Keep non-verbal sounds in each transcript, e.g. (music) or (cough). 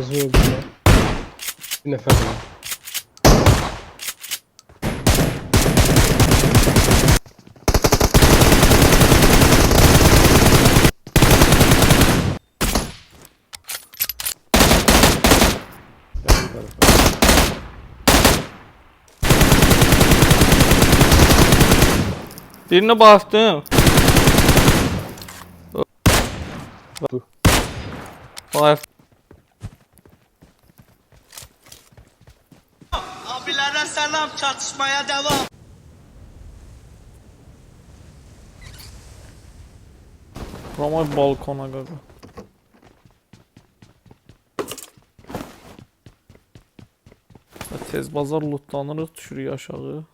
Hızlı oldu ya. Bir nefer var. Yan tarafa. Birini bastım. Dur. Bak. Selam çatışmaya devam. Roma balkona gaga. Tez bazar lootlanırıq, düşürük aşağı.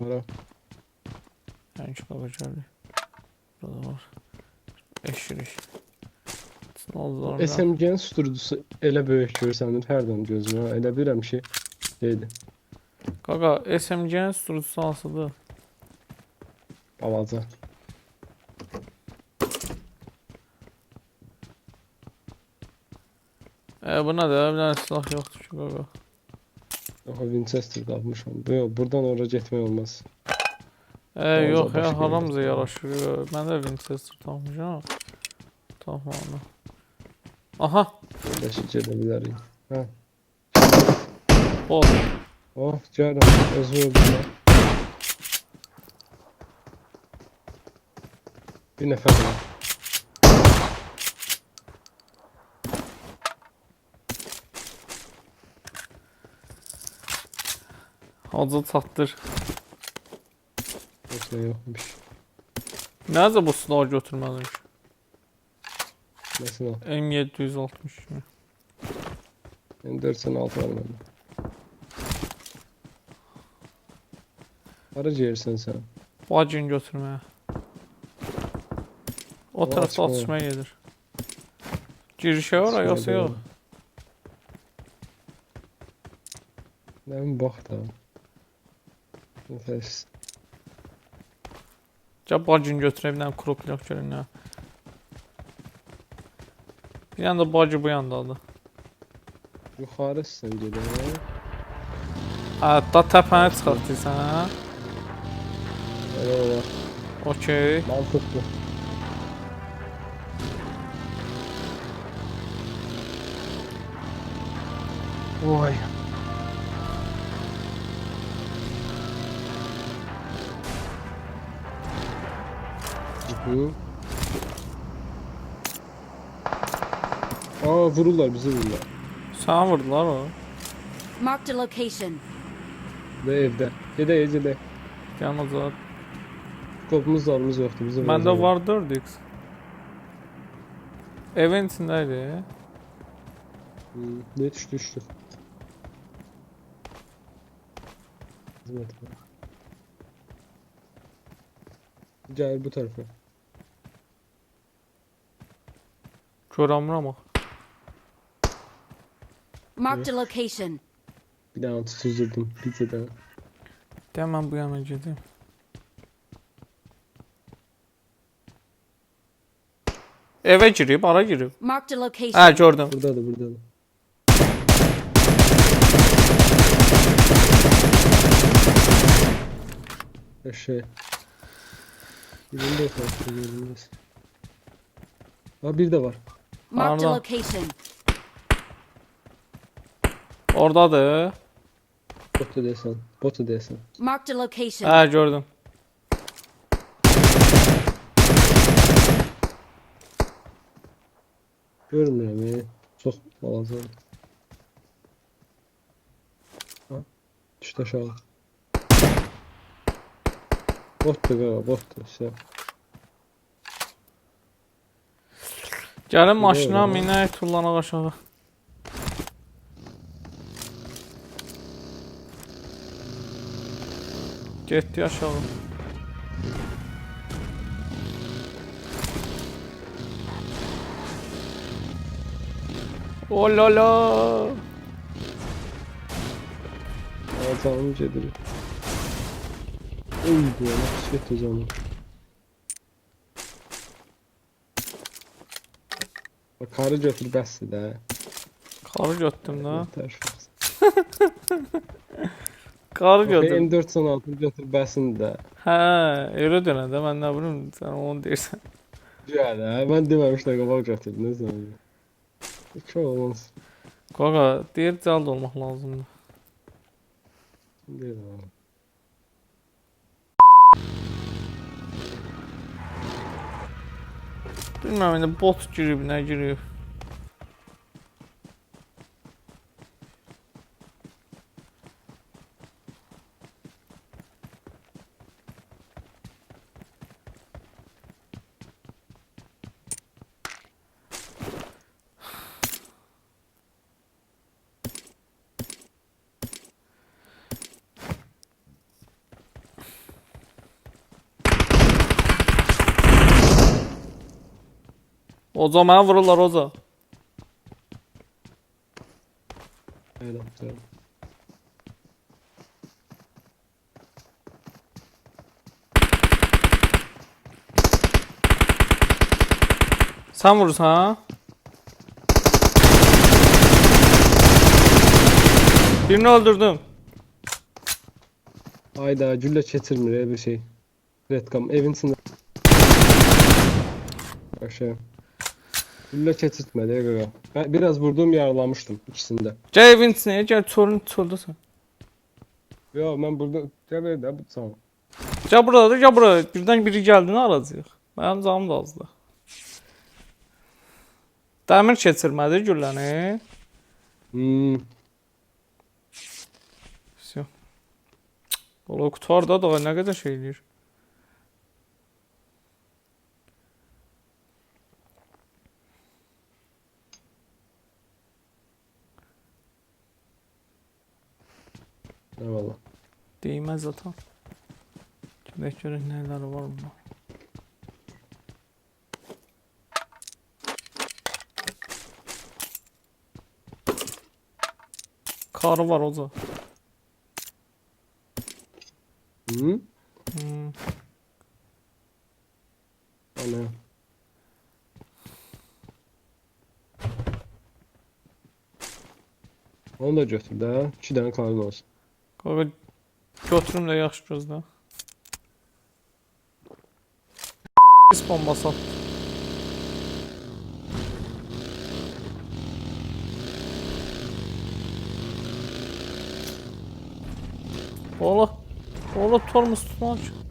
Bura. Yəni ki, qaqa gəldik. Burada var. Eşirik. SMG-nin susturucusu elə böyük görsənir hərdən gözümə. Elə bilirəm ki, şeydir, Qaqa, SMG-nin sürücüsü hansıdır? balaca. E, bu nədir? Bir dənə silah yoxdur ki, qaqa. Aha Winchester qalmışam. Bu yox, buradan ora getmək olmaz. E, yox ya, yerdə. yaraşır. Mən də Winchester tapmışam. Tapma onu. Aha, Birləşik gedə bilərik. Oh, gəlirəm. Özü oldu ya. Bir nəfər var. Hacı çatdır. Yoxsa yoxmuş. Nəzə bu silah götürməmiş? Məsələn, M760 kimi. mən 406 var məndə. Hara gəlirsən sən? Bacın götürməyə. O Ama tərəfdə açmıyor. atışmaya gedir. Girişə ora yoxsa yox? Nə bilim bax da. Bacını götürə bir dənə krop yox görün nə. Bir də bacı bu yandadır. Yuxarı sən gedir. Hətta təpəni çıxartırsan hə? Olar. Okey. Mantıqlı. Vay. Hı. Aa vururlar bizi vururlar. Sənə vurdular o. Marked a location. Ve evde. Gedək, gedək. Gəlməcək. Topumuz zarımız yoxdur. Bizi Məndə vuracaqlar. var 4x. Evin içindəydi. Hı, Ne düştü düştü. Hizmet var. Gel bu tarafa. Görəmirəm axı. Marked a location. Bir daha tutuzdurdum. Bir de daha. Mən bu yana gedim. Evə girib, ara girib. Marked a location. Hə, gördüm. Buradadır buradadır. Aşağı. Birinde yok artık birinde. Ha bir de var. Marked a Arda. location. Ordadır. Botu desen. Botu desen. Marked a location. Hə, gördüm. Görmürəm ya. Çox balacadır. Ha? Düşdü aşağı. Botdur qaqa, botdur. Sən. Gəlin maşına minək, tullanaq aşağı. Getdi aşağı. Oh la la. Aa, canım gedir. Uy bu yana pis canım. Karı götür bəsdir də. Karı götdüm də. (laughs) Karı götdüm. M416 götür bəsdir də. Hə, elə denə də mən nə bilim sən onu deyirsən. Gəl hə. Mən deməmişlər qabaq götür. Nə zaman? İki olmaz. Qaqa, deyir cəld olmaq lazımdır. Deyil abi. Bilməm indi bot girib, nə girib. Oza mənə vururlar Oza. Elə güzel. Sən vurursan ha? Birini öldürdüm. Ayda güllə keçirmir ya bir şey. Redcam evin içində. Aşağı. Gülle çetirtmedi göre. Ben biraz vurduğum yaralamıştım ikisinde. Cevin sinirce torun tutuldu sen. Yo ben burada Cevin de bu tamam. Ya burada da ya burada birden biri geldiğini arazıyıq. Mənim canım da azdı. Dəmir keçirmədi gülləni. Hmm. Valla kutar da daha ne kadar şey diyor. Eyvallah. Değməz zaten. Görək görək nələr var mı? Karı var o da. Hmm. Hmm. Ana. Onu da götür də. 2 dənə karın olsun. Qaqa götürüm də yaxşı gözlə. Pis bombası atdı. Ola. Ola tormos tutmaç.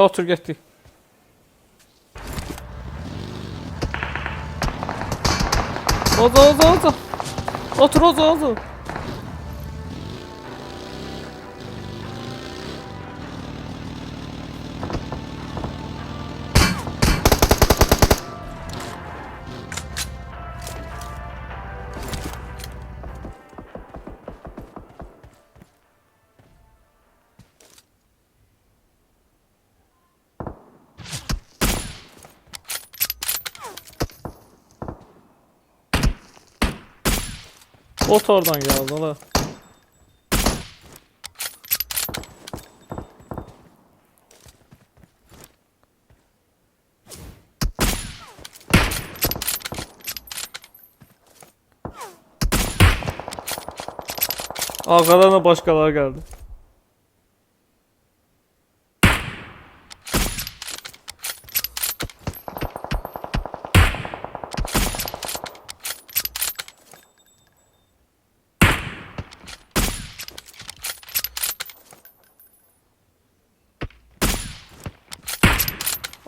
Gel otur getdik. Oza oza oza. Otur oza oza. Bot oradan geldi la. Arkadan da başkalar geldi.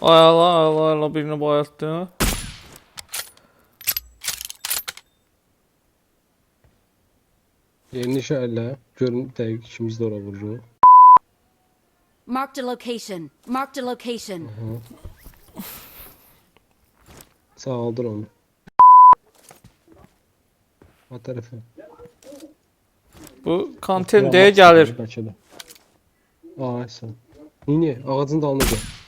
Ay Allah Allah Allah birini bayılttı. Yerini işarələ. Görün dəqiq ikimiz də ora vururuq. Marked a location. Marked a location. Sağaldır onu. O tərəfə. Bu kantin gəlir. Bəlkə də. Ay sən. Niyə? Ağacın dalına gəl.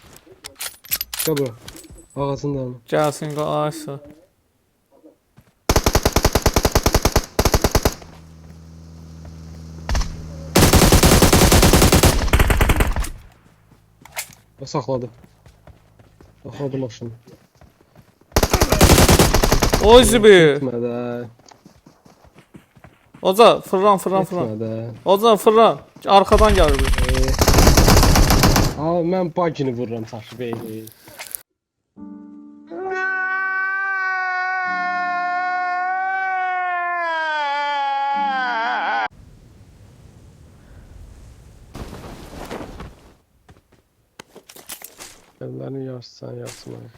Gel buraya. Ağasında mı? Gelsin ağaçsa. Ya sakladı. Sakladı maşını. Oy zibi. Gitmedi. Oza fırlan fırlan fırlan. Gitmedi. Oza fırlan. Arkadan gəlir bu. Al mən bakini vururam taşı beyni. Ellərini yarısı sən, yarısı mən.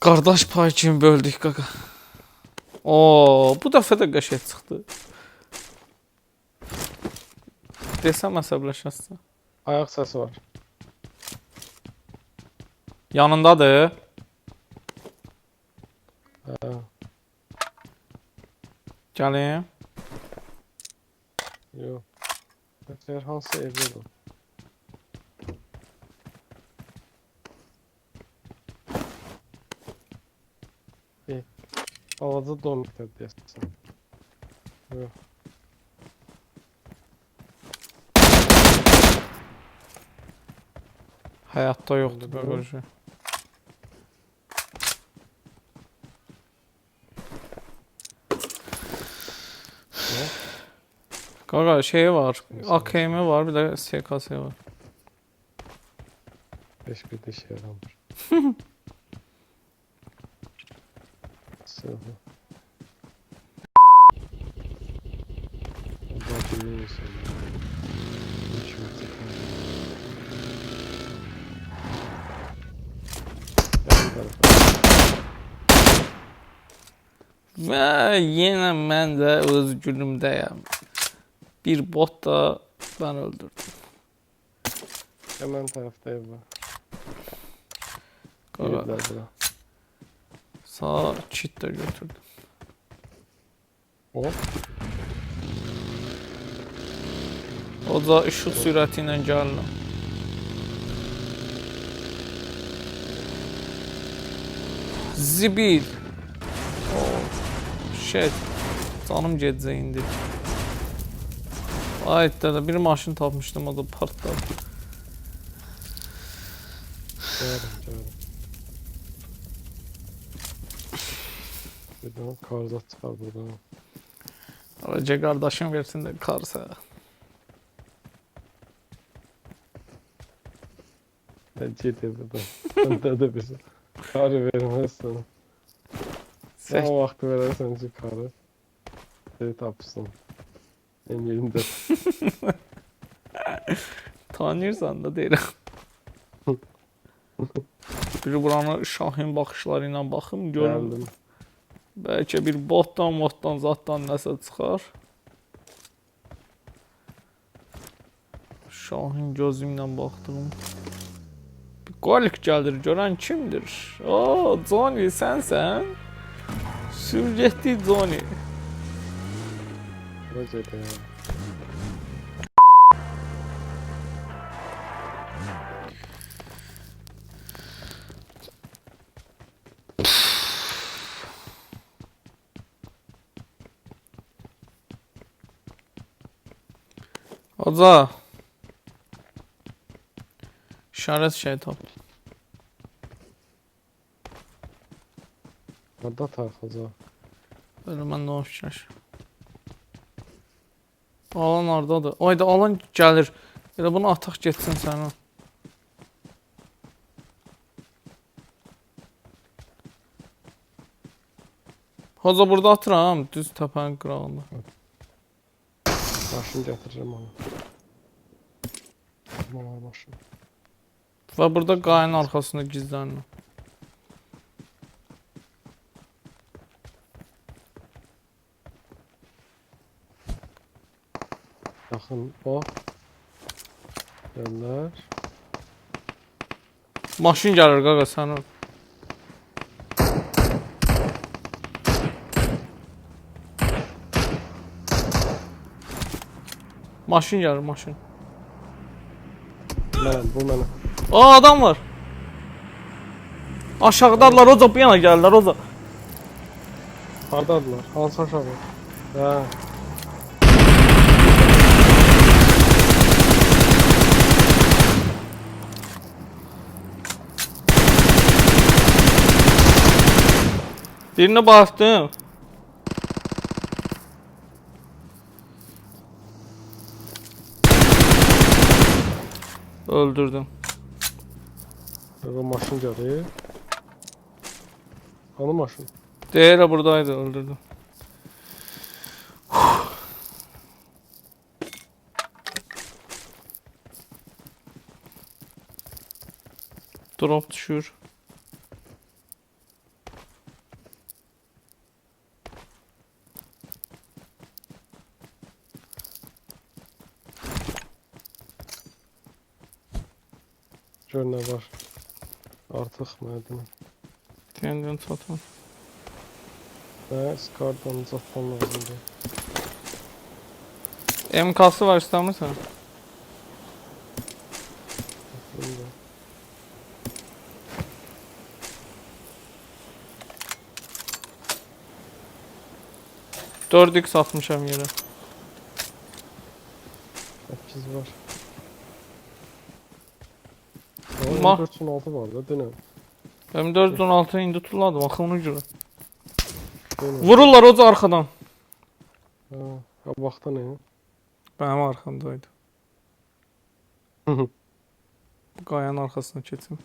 Kardeş pay kimi böldük qaqa. Oo, bu dəfə də qəşəng çıxdı. Desəm əsəbləşəsən. Ayaq səsi var. Yanındadır. Hə. Gəlim. Yox. Bəlkə hansı? İyi. Balaca domikdə deyəsən. Yox. Həyatda yoxdur Oldu bu. qaqaşı. Qaqa şey var. AKM var, bir də SKS var. Heç bir də işə (laughs) Hiç mi Və yenə mən də öz günümdəyəm. Bir bot da mən öldürdüm. Hemen tarafta ev var. Sağ də götürdüm. O? O da sürəti ilə gəlirəm. Zibil. Oh, shit. Canım gedəcək indi. Ay dədə bir maşın tapmışdım o da partladı. Gördüm gördüm. Buradan karzat çıkar buradan. Araca qardaşım versin də karsa. Ne ciddi buradan. Sen de de bize. Karı vermez sana. Sen o vakti verersen ki karı. Şey tapsın. En yerinde. (laughs) tanıyırsan da deyirəm. (laughs) Bir buranı Şahin baxım görüm. Geldim. Bəlkə bir botdan, moddan, zatdan nəsə çıxar. Şahin gözümlə baxdığım. Bir qalik gəlir, görən kimdir? O, Johnny sənsən? Sür getdi Johnny. Bence de ya. Hoca. İşarət şey tap. Orada takılacak. Belə mən də onu fikirləşirəm. Alan hardadır? Ayda alan gəlir. Elə bunu ataq getsin sənə. Hoca burada atıram, düz təpənin qırağında. Maşın getiririm onu. Ne var maşın? Və burada qayın arxasında gizlənirəm. Yakın o. Gönder. Maşın gəlir qaqa sənə. Maşın yarı maşın. Mənim, bu mənim. Aa adam var. Aşağıdadılar Oza bu yana gəlirlər Oza. Hardadılar? Hansı aşağıda? Hə. Birini bastım. Öldürdüm. Burada maşın gəlir. Hanı maşın? Değeri buradaydı öldürdüm. Drop düşür. Var. Artıq mədim. Kendini satın. Və skardan uzatmam lazımdır. MK'sı var ister misin? Bunda. Dört x atmışam yere. 8 var. Ma- 416 var da dönəm. Benim 416 indi tulladım göre. Dönəm. Vururlar o da arkadan. Ha, qabaqda nə? Benim arkamdaydı. (laughs) Hı hı. Kayanın arkasına keçim.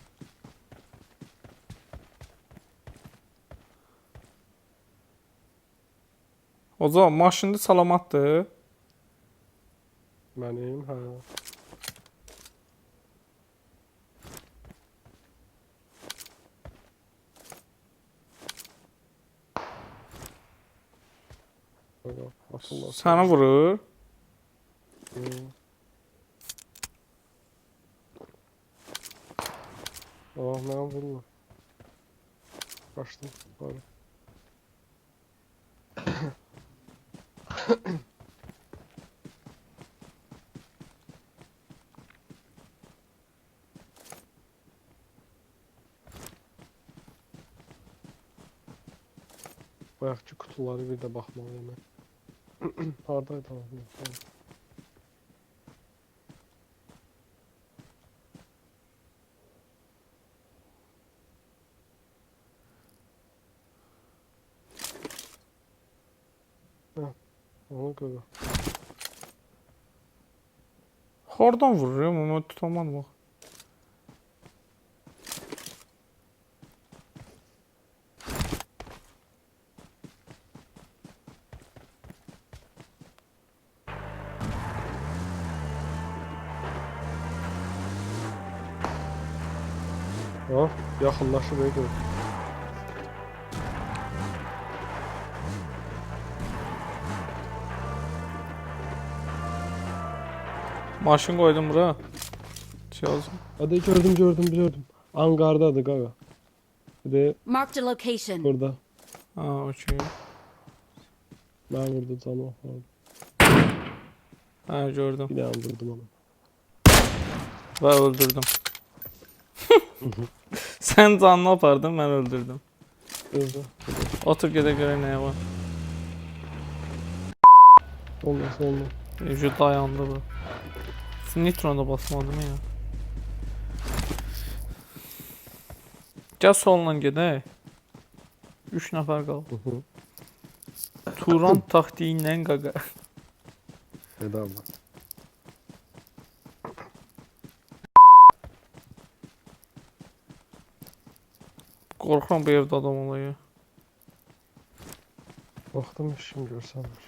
O zaman maşında salamatdır. Mənim, hə. Baqa, atılmaz. Səni vurur. Hı. Ah, mən vurma. Qaçdım. Bari. (laughs) Kutuları bir də baxmalıyım mən. Hardaydı? Hı. Onu. Hardan vurur ya? Onu tutamadım bak. Yaxınlaşıb edir. Maşın koydum buraya. Şey olsun. Hadi gördüm gördüm gördüm. Angardadır qaqa. Bir de Marked a location. burada. Ha okey. Ben burada canım var. Ha gördüm. Bir daha vurdum onu. Ve öldürdüm. (laughs) Sen canını apardın ben öldürdüm. Burada. Otur gede göre neye var. Olmaz olmaz. Şu dayandı bu. Nitron'a basmadım ya. Gel soldan gedək. 3 nəfər hı. Turan taktiyindən qaqa. Bedava. Qorxuram bu evdə adam olaya. Baktım işim görsen var.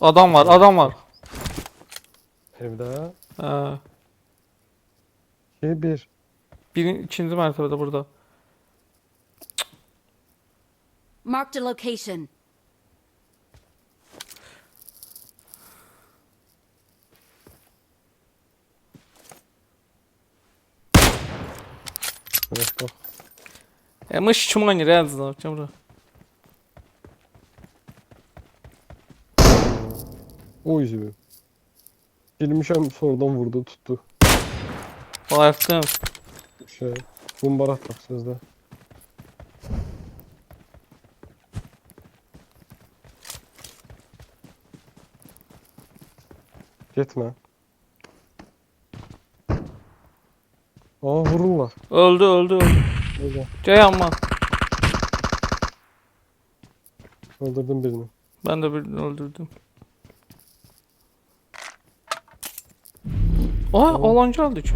Adam var, adam var. Evde. Hə. Şey bir. Birin ikinci mərtəbədə burada. Marked a location. Evet bak. Mış kim oynayır əzizlər, kim bura? O yüzü. Girmişəm sonradan vurdu tuttu. Bayıqdım. Şey. Bombar atmak sözde. Getmə. Aa vururlar. Öldü öldü öldü. Öyle. Ceyhanman. Öldürdüm birini. Ben de birini öldürdüm. Aa alancı aldı ki.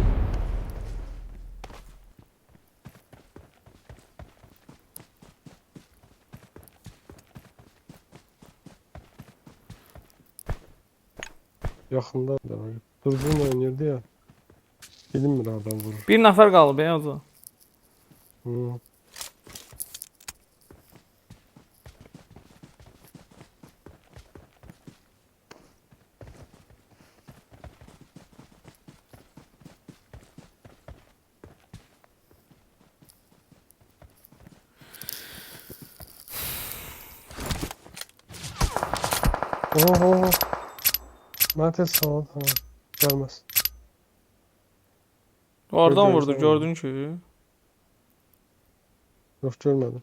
Yaxında da var. Düzgün oynayırdı ya. Bilinmir hardan vurur. Bir nefer kaldı ya o Hı. Oho. Mete sağ. Ha, gelmez. Oradan vurdu gördün ki. Yok görmedim.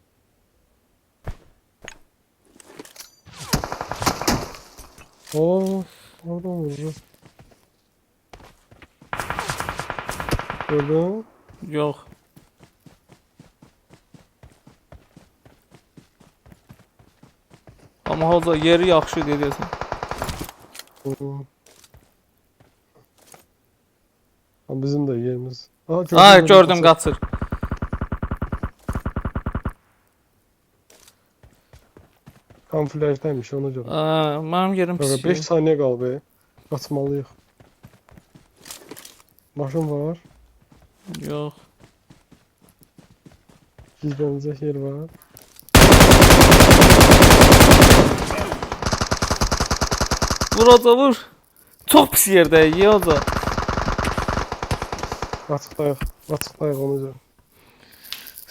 Oo, oradan vurdu. Mü? Yok. Ama haza yeri yaxşı. Ha, bizim de yerimiz. Aa, gördüm, gördüm, gördüm kaçır. Kamuflajdaymış ona görə. Aa, mənim yerim pis. 5 saniye qaldı. Qaçmalıyıq. Maşın var. Yox. Gizlənəcək yer var. Vur oca vur. Çox pis yerdəyik ya oca. Açıqdayıq. Açıqdayıq ona görə.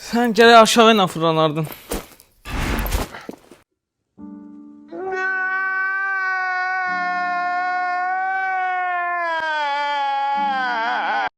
Sən gərək aşağı ilə fırlanardın.